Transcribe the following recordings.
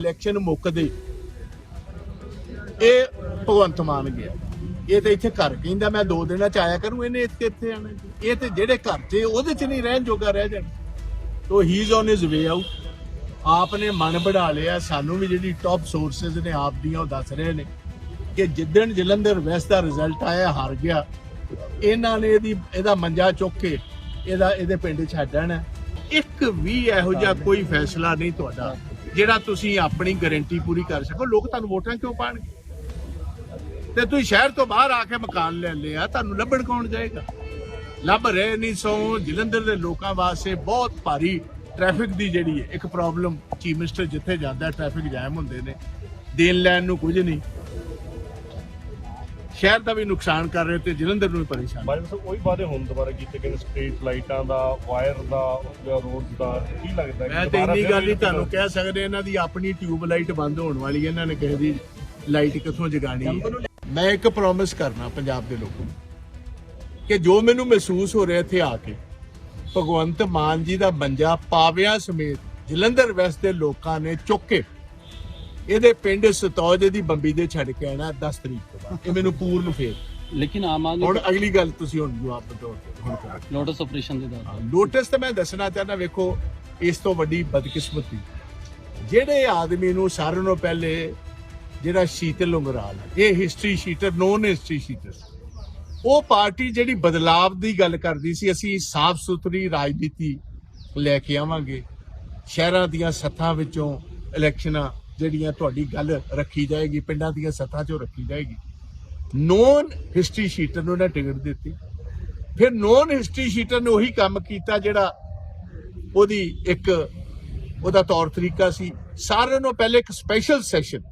Election ਮੁੱਕਦੇ ਇਹ ਭਗਵੰਤ ਮਾਨ ਗਿਆ। ਇਹ ਤੇ ਇੱਥੇ ਘਰ ਕਹਿੰਦਾ ਮੈਂ ਦੋ ਦਿਨਾਂ ਚ ਆਇਆ ਕਰੂੰ ਇਹਨੇ ਇੱਥੇ ਇੱਥੇ ਆਣਾ। ਇਹ ਤੇ ਜਿਹੜੇ ਘਰ 'ਚ ਉਹਦੇ ਚ ਨਹੀਂ ਰਹਿਣ ਜੋਗਾ ਰਹਿ ਜਾਣ। ਤੋ he is on his way out ਆਪ ਨੇ ਮਨ ਬਣਾ ਲਿਆ। ਸਾਨੂੰ ਵੀ ਜਿਹੜੀ ਟੌਪ ਸੋਰਸਸ ਨੇ ਆਪ ਦੀਆਂ ਉਹ ਦੱਸ ਰਹੇ ਨੇ ਕਿ ਜਿੱਦਣ ਜਲੰਧਰ ਵੈਸਟ ਦਾ ਰਿਜ਼ਲਟ ਆਇਆ ਹਾਰ ਗਿਆ। ਇਹਨਾਂ ਨੇ ਇਹਦੀ ਇਹਦਾ ਮੰਜਾ ਚੁੱਕ ਕੇ ਇਹਦਾ ਇਹਦੇ ਪਿੰਡ ਛੱਡਣਾ ਇੱਕ ਵੀ ਇਹੋ ਜਿਹਾ ਕੋਈ ਫੈਸਲਾ ਨਹੀਂ ਤੁਹਾਡਾ। ਜਿਹੜਾ ਤੁਸੀਂ ਆਪਣੀ ਗਾਰੰਟੀ ਪੂਰੀ ਕਰ ਸਕੋ, ਲੋਕ ਤੁਹਾਨੂੰ ਵੋਟਾਂ ਕਿਉਂ ਪਾਣਗੇ? ਤੇ ਤੁਸੀਂ ਸ਼ਹਿਰ ਤੋਂ ਬਾਹਰ ਆ ਕੇ ਮਕਾਨ ਲੈ ਲਿਆ ਤੁਹਾਨੂੰ ਲੱਭਣ ਕੌਣ ਜਾਏਗਾ? ਲੱਭ ਰਹੇ ਨਹੀਂ ਸੋ ਜਲੰਧਰ ਦੇ ਲੋਕਾਂ ਵਾਸਤੇ ਬਹੁਤ ਭਾਰੀ ਟ੍ਰੈਫਿਕ ਦੀ ਜਿਹੜੀ ਇੱਕ ਪ੍ਰੋਬਲਮ ਚੀਫ ਮਿਨਿਸਟਰ ਜਿੱਥੇ ਜਾਂਦਾ ਟ੍ਰੈਫਿਕ ਜਾਮ ਹੁੰਦੇ ਨੇ, ਦੇਣ ਲੈਣ ਨੂੰ ਕੁਝ ਨਹੀਂ। ਸ਼ਹਿਰ ਦਾ ਵੀ ਨੁਕਸਾਨ ਕਰ ਰਹੇ ਤੇ ਜਲੰਧਰ ਨੂੰ ਵੀ ਪਰੇਸ਼ਾਨ। ਬਾਈ ਸਾਹਿਬ ਉਹੀ ਵਾਅਦੇ ਹੁਣ ਦੁਬਾਰਾ ਕੀਤੇ ਗਏ ਨੇ ਸਟਰੀਟ ਲਾਈਟਾਂ ਦਾ ਵਾਇਰ ਦਾ ਜਾਂ ਰੋਡ ਦਾ ਕੀ ਲੱਗਦਾ ਕਿ ਮੈਂ ਤੇ ਇੰਨੀ ਗੱਲ ਹੀ ਤੁਹਾਨੂੰ ਕਹਿ ਸਕਦੇ ਇਹਨਾਂ ਦੀ ਆਪਣੀ ਟਿਊਬ ਲਾਈਟ ਬੰਦ ਹੋਣ ਵਾਲੀ ਹੈ ਇਹਨਾਂ ਨੇ ਕਿਸੇ ਦੀ ਲਾਈਟ ਕਿੱਥੋਂ ਜਗਾਣੀ ਹੈ। ਮੈਂ ਇੱਕ ਪ੍ਰੋਮਿਸ ਕਰਨਾ ਪੰਜਾਬ ਦੇ ਲੋਕਾਂ ਨੂੰ ਕਿ ਜੋ ਮੈਨੂੰ ਮਹਿਸੂਸ ਹੋ ਰਿਹਾ ਇੱਥੇ ਆ ਕੇ ਭਗਵੰਤ ਮਾਨ ਜੀ ਦਾ ਮੰਜਾ ਪਾਵਿਆਂ ਸਮੇਤ ਜਲੰਧਰ ਵੈਸਟ ਦੇ ਲੋਕਾਂ ਨੇ ਚੁੱਕ ਇਹਦੇ ਪਿੰਡ ਸਤੌਜ ਦੀ ਬੰਬੀ ਦੇ ਛੱਡ ਕੇ ਆਣਾ 10 ਤਰੀਕ ਤੋਂ ਬਾਅਦ। ਇਹ ਮੈਨੂੰ ਪੂਰਨ ਫੇਰ। ਲੇਕਿਨ ਆਮ ਹੁਣ ਆਦਮੀ ਅਗਲੀ ਗੱਲ ਤੁਸੀਂ ਹੁਣ ਜਵਾਬ ਦਿਓ ਹੁਣ ਲੋਟਸ ਆਪਰੇਸ਼ਨ ਦੇ ਦੌਰਾਨ ਲੋਟਸ ਤੇ ਮੈਂ ਦੱਸਣਾ ਚਾਹੁੰਦਾ ਵੇਖੋ ਇਸ ਤੋਂ ਵੱਡੀ ਬਦਕਿਸਮਤੀ। ਜਿਹੜੇ ਆਦਮੀ ਨੂੰ ਸਾਰਿਆਂ ਨੂੰ ਪਹਿਲੇ ਜਿਹੜਾ ਸ਼ੀਤਲ ਉਂਗਰਾਲ ਇਹ history sheeter known history sheeter ਉਹ ਪਾਰਟੀ ਜਿਹੜੀ ਬਦਲਾਵ ਦੀ ਗੱਲ ਕਰਦੀ ਸੀ ਅਸੀਂ ਸਾਫ਼ ਸੁਥਰੀ ਰਾਜਨੀਤੀ ਲੈ ਕੇ ਆਵਾਂਗੇ। ਸ਼ਹਿਰਾਂ ਦੀਆਂ ਸੱਥਾਂ ਵਿੱਚੋਂ ਇਲੈਕਸ਼ਨਾਂ ਜਿਹੜੀਆਂ ਤੁਹਾਡੀ ਗੱਲ ਰੱਖੀ ਜਾਏਗੀ, ਪਿੰਡਾਂ ਦੀਆਂ ਸੱਥਾਂ 'ਚੋਂ ਰੱਖੀ ਜਾਏਗੀ। ਨੋਨ ਹਿਸਟਰੀ ਸ਼ੀਟਰ ਨੂੰ ਨਾ ਟਿਕਟ ਦਿੱਤੀ। ਫਿਰ ਨੋਨ ਹਿਸਟਰੀ ਸ਼ੀਟਰ ਨੇ ਉਹੀ ਕੰਮ ਕੀਤਾ ਜਿਹੜਾ ਉਹਦੀ ਇੱਕ ਉਹਦਾ ਤੌਰ ਤਰੀਕਾ ਸੀ। ਸਾਰਿਆਂ ਨੂੰ ਪਹਿਲੇ ਇੱਕ ਸਪੈਸ਼ਲ ਸੈਸ਼ਨ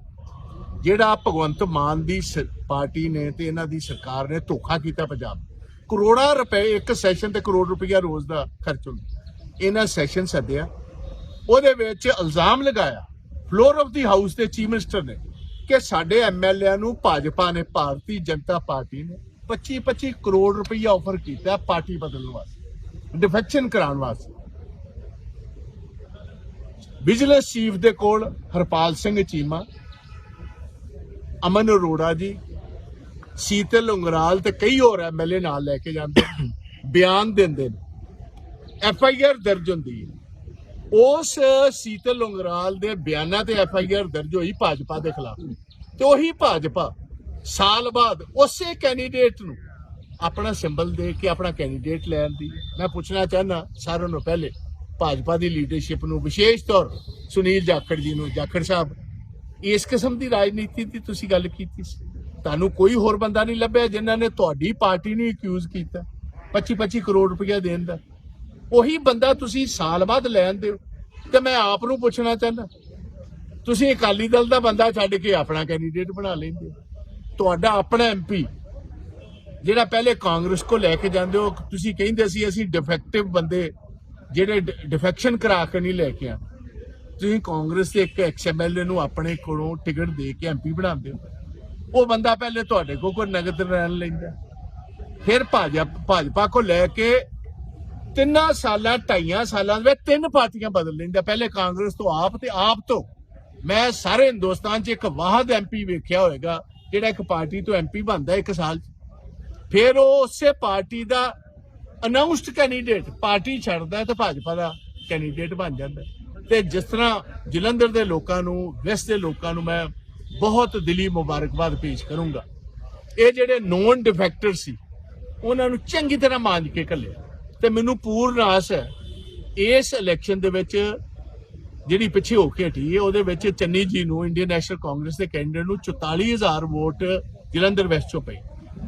ਜਿਹੜਾ ਭਗਵੰਤ ਮਾਨ ਦੀ ਸ- ਪਾਰਟੀ ਨੇ ਤੇ ਇਹਨਾਂ ਦੀ ਸਰਕਾਰ ਨੇ ਧੋਖਾ ਕੀਤਾ ਪੰਜਾਬ। ਕਰੋੜਾਂ ਰੁਪਏ, ਇੱਕ ਸੈਸ਼ਨ ਤੇ ਕਰੋੜ ਰੁਪਈਆ ਰੋਜ਼ ਦਾ ਖਰਚ ਹੁੰਦਾ। ਇਹਨਾਂ ਸੈਸ਼ਨ ਸੱਦਿਆ। ਉਹਦੇ ਵਿੱਚ ਇਲਜ਼ਾਮ ਲਗਾਇਆ ਫਲੋਰ ਆਫ ਦੀ ਹਾਊਸ ਦੇ ਚੀਫ ਮਿਨਿਸਟਰ ਨੇ ਕਿ ਸਾਡੇ ਐਮਐਲਏ ਨੂੰ ਭਾਜਪਾ ਨੇ, ਭਾਰਤੀ ਜਨਤਾ ਪਾਰਟੀ ਨੇ 25 25 ਕਰੋੜ ਰੁਪਈਆ ਆਫਰ ਕੀਤਾ ਪਾਰਟੀ ਬਦਲਣ ਵਾਸਤੇ ਡਿਫੈਕਸ਼ਨ ਕਰਾਉਣ ਵਾਸਤੇ। ਵਿਜੀਲੈਂਸ ਚੀਫ ਦੇ ਕੋਲ ਹਰਪਾਲ ਸਿੰਘ ਚੀਮਾ, ਅਮਨ ਅਰੋੜਾ ਜੀ, ਸੀਤਲ ਉਂਗਰਾਲ ਤੇ ਕਈ ਹੋਰ ਐਮਐਲਏ ਨਾਲ ਲੈ ਕੇ ਜਾਂਦੇ ਬਿਆਨ ਦਿੰਦੇ ਨੇ। ਐਫ ਆਈ ਆਰ ਦਰਜ ਹੁੰਦੀ ਹੈ। ਉਸ ਸੀਤਲ ਉਂਗਰਾਲ ਦੇ ਬਿਆਨਾਂ ਤੇ ਐਫ ਆਈ ਆਰ ਦਰਜ ਹੋਈ ਭਾਜਪਾ ਦੇ ਖਿਲਾਫ। ਤੇ ਉਹੀ ਭਾਜਪਾ ਸਾਲ ਬਾਅਦ ਉਸੇ ਕੈਂਡੀਡੇਟ ਨੂੰ ਆਪਣਾ ਸਿੰਬਲ ਦੇ ਕੇ ਆਪਣਾ ਕੈਂਡੀਡੇਟ ਲੈਣ ਦੀ। ਮੈਂ ਪੁੱਛਣਾ ਚਾਹਨਾ ਸਾਰਿਆਂ ਨੂੰ ਪਹਿਲੇ, ਭਾਜਪਾ ਦੀ ਲੀਡਰਸ਼ਿਪ ਨੂੰ ਵਿਸ਼ੇਸ਼ ਤੌਰ ਸੁਨੀਲ ਜਾਖੜ ਜੀ ਨੂੰ, ਜਾਖੜ ਸਾਹਿਬ, ਇਸ ਕਿਸਮ ਦੀ ਰਾਜਨੀਤੀ ਦੀ ਤੁਸੀਂ ਗੱਲ ਕੀਤੀ ਸੀ। ਤੁਹਾਨੂੰ ਕੋਈ ਹੋਰ ਬੰਦਾ ਨਹੀਂ ਲੱਭਿਆ ਜਿਨ੍ਹਾਂ ਨੇ ਤੁਹਾਡੀ ਪਾਰਟੀ ਨੂੰ ਅਕਿਊਜ਼ ਕੀਤਾ। 25 25 ਕਰੋੜ ਰੁਪਇਆ ਦੇਣ ਦਾ। ਉਹੀ ਬੰਦਾ ਤੁਸੀਂ ਸਾਲ ਬਾਅਦ ਲੈਣ ਦਿਓ ਤੇ ਮੈਂ ਆਪ ਨੂੰ ਪੁੱਛਣਾ ਚਾਹੁੰਦਾ। ਤੁਸੀਂ ਅਕਾਲੀ ਦਲ ਦਾ ਬੰਦਾ ਛੱਡ ਕੇ ਆਪਣਾ ਕੈਂਡੀਡੇਟ ਬਣਾ ਲੈਂਦੇ ਹੋ। ਤੁਹਾਡਾ ਆਪਣਾ ਐਮਪੀ ਜਿਹੜਾ ਪਹਿਲੇ ਕਾਂਗਰਸ ਕੋ ਲੈ ਕੇ ਜਾਂਦੇ ਹੋ, ਤੁਸੀਂ ਕਹਿੰਦੇ ਸੀ ਅਸੀਂ ਡਿਫੈਕਟਿਵ ਬੰਦੇ, ਜਿਹੜੇ ਡਿਫੈਕਸ਼ਨ ਕਰਾ ਕੇ ਨਹੀਂ ਲੈ ਕੇ ਆ। ਤੁਸੀਂ ਕਾਂਗਰਸ ਦੇ ਇੱਕ ਐਕਸਐਮਐਲਏ ਨੂੰ ਆਪਣੇ ਕੋਲੋਂ ਟਿਕਟ ਦੇ ਕੇ ਐਮਪੀ ਬਣਾਉਂਦੇ ਹੋ। ਉਹ ਬੰਦਾ ਪਹਿਲੇ ਤੁਹਾਡੇ ਕੋਲ ਕੋਈ ਨਗਦ ਰਹਿਣ ਲੈਂਦਾ। ਫਿਰ ਭਾਜਪਾ ਭਾਜਪਾ ਕੋ ਲੈ ਕੇ ਤਿੰਨਾਂ ਸਾਲਾਂ, ਢਾਈਆਂ ਸਾਲਾਂ ਦੇ ਵਿੱਚ ਤਿੰਨ ਪਾਰਟੀਆਂ ਬਦਲ ਲੈਂਦਾ ਪਹਿਲੇ ਕਾਂਗਰਸ ਤੋਂ ਆਪ ਤੇ ਆਪ ਤੋਂ ਮੈਂ ਸਾਰੇ ਹਿੰਦੁਸਤਾਨ 'ਚ ਇੱਕ ਵਾਹਦ ਐਮਪੀ ਵੇਖਿਆ ਹੋਵੇਗਾ ਜਿਹੜਾ ਇੱਕ ਪਾਰਟੀ ਤੋਂ ਐਮਪੀ ਬਣਦਾ ਇੱਕ ਸਾਲ 'ਚ। ਫਿਰ ਉਹ ਉਸੇ ਪਾਰਟੀ ਦਾ ਅਨਾਉਂਸਡ ਕੈਂਡੀਡੇਟ ਪਾਰਟੀ ਛੱਡਦਾ ਹੈ ਤੇ ਭਾਜਪਾ ਦਾ ਕੈਂਡੀਡੇਟ ਬਣ ਜਾਂਦਾ। ਹੈ। ਤੇ ਜਿਸ ਤਰ੍ਹਾਂ ਜਲੰਧਰ ਦੇ ਲੋਕਾਂ ਨੂੰ ਵੈਸਟ ਦੇ ਲੋਕਾਂ ਨੂੰ ਮੈਂ ਬਹੁਤ ਦਿਲੀ ਮੁਬਾਰਕਬਾਦ ਪੇਸ਼ ਕਰੂੰਗਾ। ਇਹ ਜਿਹੜੇ ਨੋਨ ਡਿਫੈਕਟਰ ਸੀ, ਉਹਨਾਂ ਨੂੰ ਚੰਗੀ ਤਰ੍ਹਾਂ ਮਾਂਜ ਕੇ ਘੱਲਿਆ। ਤੇ ਮੈਨੂੰ ਪੂਰਨ ਆਸ ਹੈ, ਇਸ ਇਲੈਕਸ਼ਨ ਦੇ ਵਿੱਚ ਜਿਹੜੀ ਪਿੱਛੇ ਹੋ ਕੇ ਹਟੀ ਹੈ, ਉਹਦੇ ਵਿੱਚ ਚੰਨੀ ਜੀ ਨੂੰ ਇੰਡੀਅਨ ਨੈਸ਼ਨਲ ਕਾਂਗਰਸ ਦੇ ਕੈਂਡੀਡੇਟ ਨੂੰ 44000 ਵੋਟ ਜਲੰਧਰ ਵੈਸਟ ਚੋਂ ਪਈ,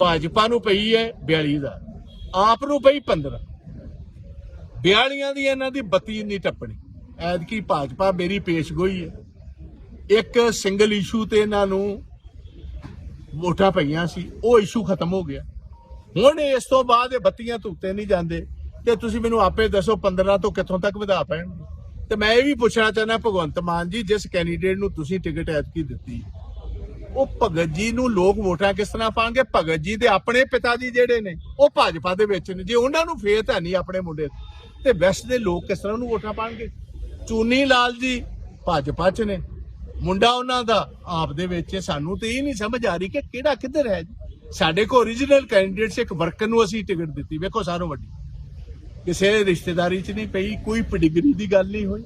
ਭਾਜਪਾ ਨੂੰ ਪਈ ਹੈ 42000 ਆਪ ਨੂੰ ਪਈ 15 42 ਦੀ ਇਹਨਾਂ ਦੀ 32 ਨਹੀਂ ਟੱਪਣੀ, ਐਤਕੀ ਭਾਜਪਾ ਮੇਰੀ ਪੇਸ਼ਗੋਈ ਹੈ। ਇੱਕ ਸਿੰਗਲ ਇਸ਼ੂ ਤੇ ਇਹਨਾਂ ਨੂੰ ਵੋਟਾਂ ਪਈਆਂ ਸੀ, ਉਹ ਇਸ਼ੂ ਖਤਮ ਹੋ ਗਿਆ। ਹੁਣ ਇਸ ਤੋਂ ਬਾਅਦ ਇਹ ਬੱਤੀਆਂ ਧੁੱਤੇ ਨਹੀਂ ਜਾਂਦੇ। ਤੇ ਤੁਸੀਂ ਮੈਨੂੰ ਆਪੇ ਦੱਸੋ 15 ਤੋਂ ਕਿੱਥੋਂ ਤੱਕ ਵਧਾ ਪੈਣਗੇ? ਤੇ ਮੈਂ ਇਹ ਵੀ ਪੁੱਛਣਾ ਚਾਹੁੰਦਾ, ਭਗਵੰਤ ਮਾਨ ਜੀ, ਜਿਸ ਕੈਂਡੀਡੇਟ ਨੂੰ ਤੁਸੀਂ ਟਿਕਟ ਐਤਕੀ ਦਿੱਤੀ, ਉਹ ਭਗਤ ਜੀ ਨੂੰ ਲੋਕ ਵੋਟਾਂ ਕਿਸ ਤਰ੍ਹਾਂ ਪਾਣਗੇ? ਭਗਤ ਜੀ ਦੇ ਆਪਣੇ ਪਿਤਾ ਜੀ ਜਿਹੜੇ ਨੇ, ਉਹ ਭਾਜਪਾ ਦੇ ਵਿੱਚ ਨੇ। ਜੇ ਉਹਨਾਂ ਨੂੰ ਫੇਤ ਹੈ ਨਹੀਂ ਆਪਣੇ ਮੁੰਡੇ ਤੇ। ਵੈਸਟ ਦੇ ਲੋਕ ਕਿਸ ਤਰ੍ਹਾਂ ਉਹਨੂੰ ਵੋਟਾਂ ਪਾਣਗੇ? ਚੂਨੀ ਲਾਲ ਜੀ ਭਾਜਪਾ ਚ ਨੇ। ਮੁੰਡਾ ਉਹਨਾਂ ਦਾ ਆਪ ਦੇ ਵਿੱਚ ਸਾਨੂੰ ਤੇ ਇਹ ਨਹੀਂ ਸਮਝ ਆ ਰਹੀ ਕਿ ਕਿਹੜਾ ਕਿੱਧਰ ਹੈ ਜੀ। ਸਾਡੇ ਕੋਲ origignal ਕੈਂਡੀਡੇਟਸ ਇੱਕ ਵਰਕਰ ਨੂੰ ਅਸੀਂ ਟਿਕਟ ਦਿੱਤੀ। ਵੇਖੋ ਸਾਰੋਂ ਵੱਡੀ। ਕਿਸੇ ਰਿਸ਼ਤੇਦਾਰੀ 'ਚ ਨਹੀਂ ਪਈ, ਕੋਈ ਪਡਿਗਰੀ ਦੀ ਗੱਲ ਨਹੀਂ ਹੋਈ।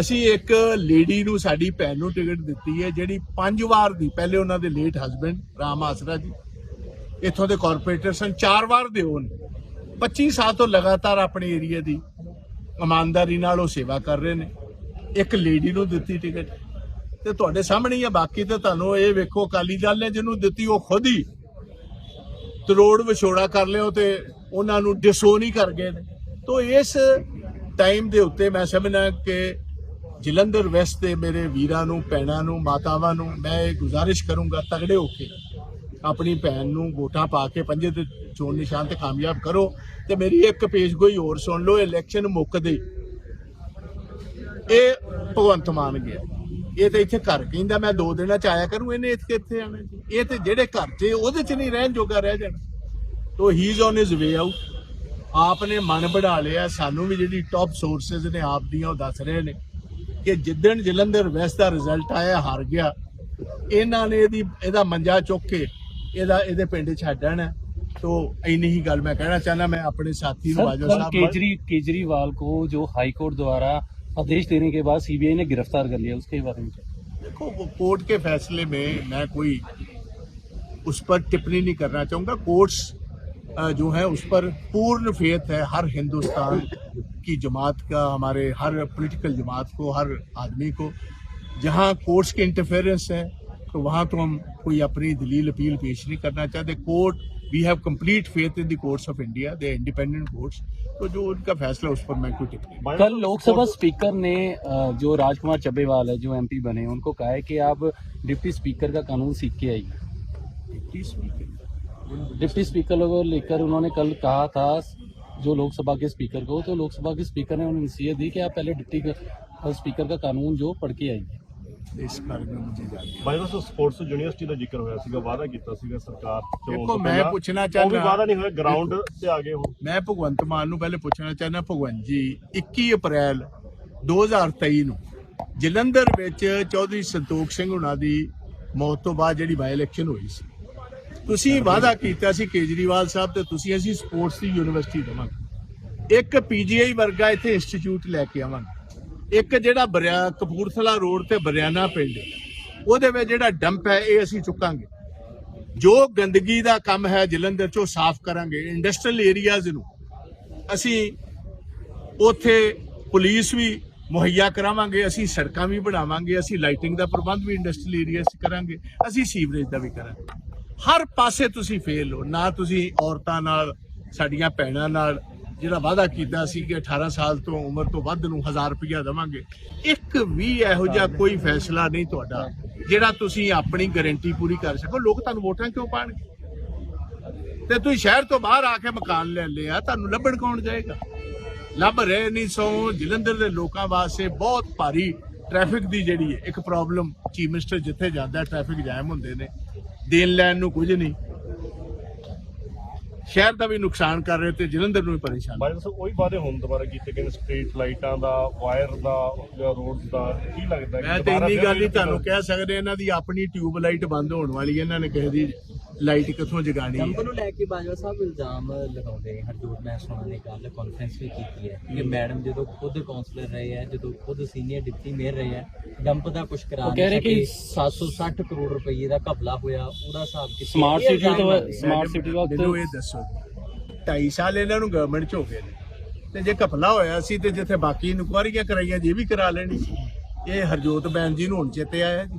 ਅਸੀਂ ਇੱਕ ਲੇਡੀ ਨੂੰ, ਸਾਡੀ ਭੈਣ ਨੂੰ ਟਿਕਟ ਦਿੱਤੀ ਹੈ, ਜਿਹੜੀ ਪੰਜ ਵਾਰ ਦੀ, ਪਹਿਲੇ ਉਹਨਾਂ ਦੇ ਲੇਟ ਹਸਬੰਡ ਰਾਮ ਆਸਰਾ ਜੀ। ਇੱਥੋਂ ਦੇ ਕਾਰਪੋਰੇਟਰ ਸਨ, ਚਾਰ ਵਾਰ ਦੇ ਉਹ ਨੇ। 25 ਸਾਲ ਤੋਂ ਲਗਾਤਾਰ ਆਪਣੇ ਏਰੀਆ ਦੀ ਇਮਾਨਦਾਰੀ ਨਾਲ ਉਹ ਸੇਵਾ ਕਰ ਰਹੇ ਨੇ। ਇੱਕ ਲੇਡੀ ਨੂੰ ਦਿੱਤੀ ਟਿਕਟ। ਤੇ ਤੁਹਾਡੇ ਸਾਹਮਣੇ ਹੀ ਆ, ਬਾਕੀ ਤੇ ਤੁਹਾਨੂੰ ਇਹ ਵੇਖੋ, ਅਕਾਲੀ ਦਲ ਨੇ ਜਿਹਨੂੰ ਦਿੱਤੀ, ਉਹ ਖੁਦ ਹੀ ਤਰੋੜ ਵਿਛੋੜਾ ਕਰ ਲਿਓ ਤੇ ਉਹਨਾਂ ਨੂੰ ਡਿਸੋ ਨਹੀਂ ਕਰ ਗਏ ਨੇ। ਤੋਂ ਇਸ ਟਾਈਮ ਦੇ ਉੱਤੇ ਮੈਂ ਸਮਝਣਾ ਕਿ ਜਲੰਧਰ ਵੈਸਟ ਦੇ ਮੇਰੇ ਵੀਰਾਂ ਨੂੰ, ਭੈਣਾਂ ਨੂੰ, ਮਾਤਾਵਾਂ ਨੂੰ ਮੈਂ ਇਹ ਗੁਜ਼ਾਰਿਸ਼ ਕਰੂੰਗਾ ਤਗੜੇ ਹੋ ਕੇ ਆਪਣੀ ਭੈਣ ਨੂੰ ਵੋਟਾਂ ਪਾ ਕੇ ਪੰਜੇ ਤੇ ਚੋਣ ਨਿਸ਼ਾਨ ਤੇ ਕਾਮਯਾਬ ਕਰੋ ਤੇ ਮੇਰੀ ਇੱਕ ਪੇਸ਼ ਗੋਈ ਹੋਰ ਸੁਣ ਲਓ ਇਲੈਕਸ਼ਨ ਮੁੱਕਦੇ ਇਹ ਭਗਵੰਤ ਮਾਨ ਗਿਆ। ਇਹ ਤੇ ਇੱਥੇ ਘਰ ਕਹਿੰਦਾ ਮੈਂ ਦੋ ਦਿਨਾਂ ਚ ਆਇਆ ਕਰੂੰ, ਇਹਨੇ ਇੱਥੇ ਇੱਥੇ ਆਣਾ ਇਹ ਤੇ ਜਿਹੜੇ ਘਰ 'ਚ, ਉਹਦੇ ਚ ਨਹੀਂ ਰਹਿਣ ਜੋਗਾ ਰਹਿ ਜਾਣਾ। ਤੋ he is on his way out ਆਪ ਨੇ ਮਨ ਬਣਾ ਲਿਆ ਸਾਨੂੰ ਵੀ ਜਿਹੜੀ ਟੌਪ ਸੋਰਸਸ ਨੇ ਆਪ ਦੀਆਂ ਉਹ ਦੱਸ ਰਹੇ ਨੇ ਕਿ ਜਿੱਦਣ ਜਲੰਧਰ ਵੈਸਟ ਦਾ ਰਿਜ਼ਲਟ ਆਇਆ ਹਾਰ ਗਿਆ ਇਹਨਾਂ ਨੇ ਇਹਦੀ ਇਹਦਾ ਮੰਜਾ ਚੁੱਕ ਕੇ ਇਹਦਾ ਇਹਦੇ ਪਿੰਡ ਛੱਡਣਾ ਤੋ ਇੰਨੀ ਹੀ ਗੱਲ ਮੈਂ ਕਹਿਣਾ ਚਾਹਨਾ ਮੈਂ ਆਪਣੇ ਸਾਥੀ ਨੂੰ सर ਬਾਜਵਾ कल ਸਾਹਿਬ केजरी केजरीवाल को जो हाई कोर्ट द्वारा आदेश देने के बाद सीबीआई ने गिरफ्तार कर लिया उसके बारे में क्या? देखो वो कोर्ट के फैसले में मैं कोई उस पर टिप्पणी नहीं करना चाहूंगा कोर्ट्स अ, जो है उस पर पूर्ण फेथ है हर हिंदुस्तान की जमात का हमारे हर पॉलिटिकल जमात को हर आदमी को। जहाँ कोर्ट्स के इंटरफेरेंस है तो वहाँ तो हम कोई अपनी दलील अपील पेश नहीं करना चाहते। Court we have complete faith in the courts of India they independent courts तो जो उनका फैसला उस पर मैं कोई टिप्पणी कल लोकसभा स्पीकर ने जो राजकुमार चब्बेवाल है जो एमपी बने उनको कहा है कि आप डिप्टी स्पीकर का कानून सीख के आइए। डिप्टी स्पीकर को लेकर उन्होंने कल कहा था जो लोकसभा के स्पीकर को तो लोकसभा के स्पीकर ने उन्हें नसीहत दी कि आप पहले डिप्टी का- स्पीकर का कानून जो पढ़ के आइए इस बारे में मुझे जानकारी ਬਾਈ ਦੋਸਤੋ ਸਪੋਰਟਸ ਯੂਨੀਵਰਸਿਟੀ ਦਾ ਜ਼ਿਕਰ ਹੋਇਆ ਸੀਗਾ ਵਾਅਦਾ ਕੀਤਾ ਸੀਗਾ ਸਰਕਾਰ ਚੋਣ ਦੇਖੋ, ਤੋਂ ਮੈਂ ਪਹਿਲਾਂ। ਪੁੱਛਣਾ ਉਹ ਵੀ ਚਾਹੁੰਦਾ- ਵਾਅਦਾ ਨਹੀਂ ਹੋਇਆ ਗਰਾਊਂਡ ਤੇ ਆ ਗਏ ਹੁਣ ਮੈਂ ਭਗਵੰਤ ਮਾਨ ਨੂੰ ਪਹਿਲੇ ਪੁੱਛਣਾ ਚਾਹੁੰਦਾ ਭਗਵੰਤ ਜੀ 21 ਅਪ੍ਰੈਲ 2023 ਨੂੰ ਜਲੰਧਰ ਵਿੱਚ ਚੌਧਰੀ ਸੰਤੋਖ ਸਿੰਘ ਹੁਣਾਂ ਦੀ ਮੌਤ ਤੋਂ ਬਾਅਦ ਜਿਹੜੀ ਬਾਈ ਇਲੈਕਸ਼ਨ ਹੋਈ ਸੀ ਤੁਸੀਂ ਵਾਅਦਾ ਕੀਤਾ ਸੀ ਕੇਜਰੀਵਾਲ ਸਾਹਿਬ ਤੇ ਤੁਸੀਂ ਅਸੀਂ ਸਪੋਰਟਸ ਦੀ ਯੂਨੀਵਰਸਿਟੀ ਦੇਵਾਂਗੇ। ਇੱਕ ਪੀਜੀਆਈ ਵਰਗਾ ਇੱਥੇ ਇੰਸਟੀਚਿਊਟ ਲੈ ਕੇ ਆਵਾਂਗੇ। ਇੱਕ ਜਿਹੜਾ ਬਰਿਆ ਕਪੂਰਥਲਾ ਰੋਡ ਤੇ ਬਰਿਆਨਾ ਪਿੰਡ ਉਹਦੇ ਵਿੱਚ ਜਿਹੜਾ ਡੰਪ ਹੈ, ਇਹ ਅਸੀਂ ਚੁੱਕਾਂਗੇ। ਜੋ ਗੰਦਗੀ ਦਾ ਕੰਮ ਹੈ ਜਲੰਧਰ ਚੋਂ ਸਾਫ਼ ਕਰਾਂਗੇ, ਇੰਡਸਟਰੀਅਲ ਏਰੀਆਜ਼ ਨੂੰ। ਅਸੀਂ ਉੱਥੇ ਪੁਲਿਸ ਵੀ ਮੁਹੱਈਆ ਕਰਾਵਾਂਗੇ, ਅਸੀਂ ਸੜਕਾਂ ਵੀ ਬਣਾਵਾਂਗੇ, ਅਸੀਂ ਲਾਈਟਿੰਗ ਦਾ ਪ੍ਰਬੰਧ ਵੀ ਇੰਡਸਟਰੀਅਲ ਏਰੀਆ 'ਚ ਕਰਾਂਗੇ, ਅਸੀਂ ਸੀਵਰੇਜ ਦਾ ਵੀ ਕਰਾਂਗੇ। ਹਰ ਪਾਸੇ ਤੁਸੀਂ ਫੇਲ ਹੋ। ਨਾ ਤੁਸੀਂ ਔਰਤਾਂ ਨਾਲ ਸਾਡੀਆਂ ਭੈਣਾਂ ਨਾਲ ਜਿਹੜਾ ਵਾਅਦਾ ਕੀਤਾ ਸੀ ਕਿ 18 ਸਾਲ ਤੋਂ ਉਮਰ ਤੋਂ ਵੱਧ ਨੂੰ 1000 ਰੁਪਇਆ ਦੇਵਾਂਗੇ। ਇੱਕ ਵੀ ਇਹੋ ਜਿਹਾ ਕੋਈ ਫੈਸਲਾ ਨਹੀਂ ਤੁਹਾਡਾ ਜਿਹੜਾ ਤੁਸੀਂ ਆਪਣੀ ਗਾਰੰਟੀ ਪੂਰੀ ਕਰ ਸਕੋ। ਲੋਕ ਤੁਹਾਨੂੰ ਵੋਟਾਂ ਕਿਉਂ ਪਾਣਗੇ? ਤੇ ਤੁਸੀਂ ਸ਼ਹਿਰ ਤੋਂ ਬਾਹਰ ਆ ਕੇ ਮਕਾਨ ਲੈ ਲਿਆ ਤੁਹਾਨੂੰ ਲੱਭਣ ਕੌਣ ਜਾਏਗਾ? ਲੱਭ ਰਹੇ ਨਹੀਂ ਸੋ ਜਲੰਧਰ ਦੇ ਲੋਕਾਂ ਵਾਸਤੇ ਬਹੁਤ ਭਾਰੀ ਟ੍ਰੈਫਿਕ ਦੀ ਜਿਹੜੀ ਹੈ ਇੱਕ ਪ੍ਰੋਬਲਮ ਚੀਫ ਮਿਨਿਸਟਰ ਜਿੱਥੇ ਜਾਂਦਾ ਟ੍ਰੈਫਿਕ ਜਾਮ ਹੁੰਦੇ ਨੇ। ਦੇਣ ਲੈਣ ਨੂੰ ਕੁਝ ਨਹੀਂ। ਸ਼ਹਿਰ ਦਾ ਵੀ ਨੁਕਸਾਨ ਕਰ ਰਹੇ ਤੇ ਜਲੰਧਰ ਨੂੰ ਵੀ ਪਰੇਸ਼ਾਨ। ਬਾਈ ਦੋਸਤੋ ਉਹੀ ਵਾਅਦੇ ਹੁਣ ਦੁਬਾਰਾ ਕੀਤੇ ਗਏ ਨੇ ਸਟਰੀਟ ਲਾਈਟਾਂ ਦਾ ਵਾਇਰ ਦਾ ਜਾਂ ਰੋਡਸ ਦਾ ਕੀ ਲੱਗਦਾ ਮੈਂ ਤੇ ਇੰਨੀ ਗੱਲ ਹੀ ਤੁਹਾਨੂੰ ਕਹਿ ਸਕਦੇ ਇਹਨਾਂ ਦੀ ਆਪਣੀ ਟਿਊਬ ਲਾਈਟ ਬੰਦ ਹੋਣ ਵਾਲੀ ਹੈ ਇਹਨਾਂ ਨੇ ਕਿਸੇ ਦੀ ਲਾਈਟ ਕਿੱਥੋਂ ਜਗਾਣੀ ਹੈ? ਨੰਬਰ ਨੂੰ ਲੈ ਕੇ ਬਾਜਵਾ ਸਾਹਿਬ ਇਲਜ਼ਾਮ ਲਗਾਉਂਦੇ ਨੇ ਹਰਜੋਤ ਮੈਂ ਸੁਣਾ ਨੇ ਕੱਲ ਕਾਨਫਰੰਸ ਵੀ ਕੀਤੀ ਹੈ। ਕਿ ਮੈਡਮ ਜਦੋਂ ਖੁਦ ਕਾਉਂਸਲਰ ਰਹੇ ਹੈ ਜਦੋਂ ਖੁਦ ਸੀਨੀਅਰ ਡਿਪਟੀ ਮੇਅਰ ਰਹੇ ਹੈ ਡੰਪ ਦਾ ਕੁਝ ਕਰਾ ਉਹ ਕਹਿ ਰਹੇ ਕਿ 760 ਕਰੋੜ ਰੁਪਏ ਦਾ ਘਪਲਾ ਹੋਇਆ ਉਹਦਾ ਹਿਸਾਬ ਕਿਸ ਸਮਾਰਟ ਸਿਟੀ ਤੋਂ ਸਮਾਰਟ ਸਿਟੀ ਦਾ ਮੈਨੂੰ ਇਹ ਦੱਸੋ ਢਾਈ ਸਾਲ ਇਹਨਾਂ ਨੂੰ ਗਵਰਨਮੈਂਟ ਚ ਹੋ ਗਏ ਨੇ। ਤੇ ਜੇ ਘਪਲਾ ਹੋਇਆ ਸੀ ਤੇ ਜਿੱਥੇ ਬਾਕੀ ਇਨਕੁਆਇਰੀਆਂ ਕਰਾਈਆਂ ਜੇ ਵੀ ਕਰਾ ਲੈਣੀ ਸੀ। ਇਹ ਹਰਜੋਤ ਬੈਨ ਜੀ ਨੂੰ ਹੁਣ ਚੇਤੇ ਆਇਆ ਜੀ।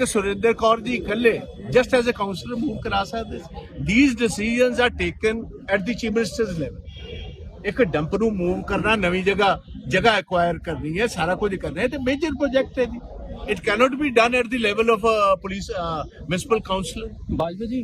ਤੇ ਸੁਰਿੰਦਰ ਕੌਰ ਜੀ ਇਕੱਲੇ just as a councillor move ਕਰਾ ਸਕਦੇ these decisions are taken at the chief minister's level ਇੱਕ ਡੰਪ ਨੂੰ ਮੂਵ ਕਰਨਾ ਨਵੀਂ ਜਗ੍ਹਾ ਜਗ੍ਹਾ ਐਕਵਾਇਰ ਕਰਨੀ ਹੈ ਸਾਰਾ ਕੁਝ ਕਰਨਾ ਹੈ ਤੇ ਮੇਜਰ ਪ੍ਰੋਜੈਕਟ ਹੈ ਜੀ। It cannot be done at the level of police municipal councillor Bajwa ji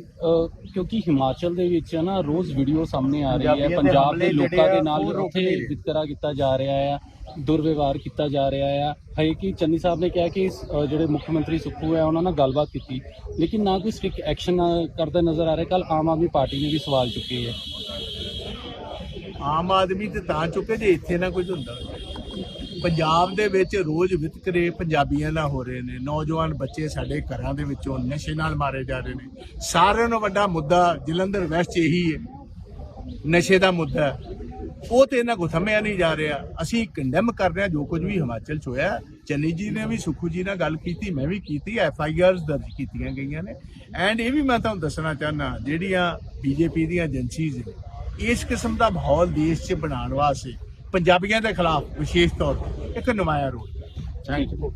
ਕਿਉਂਕਿ ਹਿਮਾਚਲ ਦੇ ਵਿੱਚ ਨਾ ਰੋਜ਼ ਵੀਡੀਓ ਸਾਹਮਣੇ ਆ ਰਹੀ ਹੈ। ਪੰਜਾਬ ਦੇ ਲੋਕਾਂ ਦੇ ਨਾਲ ਉੱਥੇ। ਵਿਤਕਰਾ ਕੀਤਾ ਜਾ ਰਿਹਾ ਹੈ। ਦੁਰਵਿਵਹਾਰ ਕੀਤਾ ਜਾ ਰਿਹਾ ਆ। ਹੈ ਕਿ ਚੰਨੀ ਸਾਹਿਬ ਨੇ ਕਿਹਾ ਕਿ ਇਸ, ਜਿਹੜੇ ਮੁੱਖ ਮੰਤਰੀ ਸੁੱਖੂ ਹੈ ਉਹਨਾਂ ਨਾਲ ਗੱਲਬਾਤ ਕੀਤੀ। ਲੇਕਿਨ ਨਾ ਕੋਈ ਸਟ੍ਰਿਕਟ ਐਕਸ਼ਨ ਕਰਦਾ ਨਜ਼ਰ ਆ ਰਿਹਾ। ਕੱਲ ਆਮ ਆਦਮੀ ਪਾਰਟੀ ਨੇ ਵੀ ਸਵਾਲ ਚੁੱਕੇ ਹੈ ਆਮ ਆਦਮੀ ਤੇ ਤਾਂ ਚੁੱਕੇ ਜੇ ਇੱਥੇ ਨਾ ਕੁਝ ਹੁੰਦਾ। ਪੰਜਾਬ ਦੇ ਵਿੱਚ ਰੋਜ਼ ਵਿਤਕਰੇ ਪੰਜਾਬੀਆਂ ਨਾਲ ਹੋ ਰਹੇ ਨੇ। ਨੌਜਵਾਨ ਬੱਚੇ ਸਾਡੇ ਘਰਾਂ ਦੇ ਵਿੱਚੋਂ ਨਸ਼ੇ ਨਾਲ ਮਾਰੇ ਜਾ ਰਹੇ ਨੇ। ਸਾਰਿਆਂ ਨੂੰ ਵੱਡਾ ਮੁੱਦਾ ਜਲੰਧਰ ਵੈਸਟ 'ਚ ਇਹੀ ਹੈ। ਨਸ਼ੇ ਦਾ ਮੁੱਦਾ ਹੈ। ਉਹ ਤੇ ਇਹਨਾਂ ਕੋ ਥੰਮਿਆ ਨਹੀਂ ਜਾ ਰਿਹਾ। ਅਸੀਂ ਕੰਡੈਮ ਕਰ ਰਹੇ ਹਾਂ, ਜੋ ਕੁਝ ਵੀ ਹਿਮਾਚਲ 'ਚ ਹੋਇਆ। ਚੰਨੀ ਜੀ ਨੇ ਵੀ, ਸੁਖੂ ਜੀ ਨਾਲ ਗੱਲ ਕੀਤੀ, ਮੈਂ ਵੀ ਕੀਤੀ ਐਫ ਆਈ ਆਰਸ ਦਰਜ ਕੀਤੀਆਂ ਗਈਆਂ ਨੇ। ਐਂਡ ਇਹ ਵੀ ਮੈਂ ਤੁਹਾਨੂੰ ਦੱਸਣਾ ਚਾਹਨਾ ਜਿਹੜੀਆਂ ਬੀਜੇਪੀ ਦੀਆਂ ਏਜੰਸੀਜ਼ ਨੇ, ਇਸ ਕਿਸਮ ਦਾ ਮਾਹੌਲ ਦੇਸ਼ 'ਚ ਬਣਾਉਣ ਵਾਸਤੇ ਪੰਜਾਬੀਆਂ ਦੇ ਖਿਲਾਫ ਵਿਸ਼ੇਸ਼ ਤੌਰ ਤੇ ਇੱਕ ਨਮਾਇਆ ਰੋਲ। Thank you